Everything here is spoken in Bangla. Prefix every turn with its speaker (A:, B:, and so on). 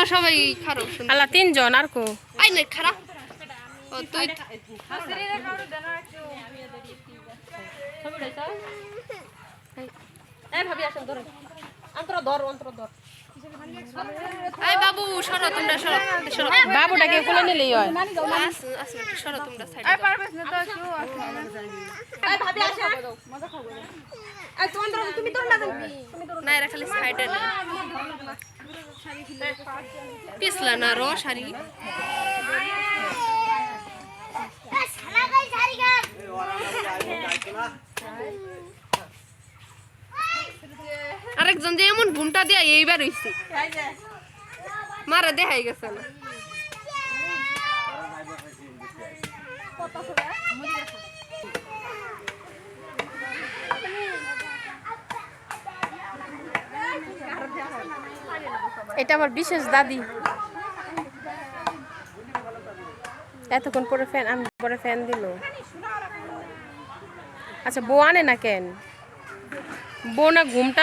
A: না সবাই খারাপ
B: আল্লাহ তিনজন আর কো?
A: আই নাই খারাপ। ও তুই এই বাবু সরো তোমরা সরো সরো।
B: বাবুটাকে কোলে নিলেই হয়।
A: সরো তোমরা সাইড না খালি সাইডে না। পিছলা না, রো শাড়ি। আরেকজন যে এমন ঘুমটা দিয়া, এইবার হইছে। মারা দেখাই গেছে না।
B: এটা আমার বিশেষ দাদি। এতক্ষণ পরে ফ্যান আমি পরে ফ্যান দিল। আচ্ছা বউ আনে না কেন? বউ না ঘুমটা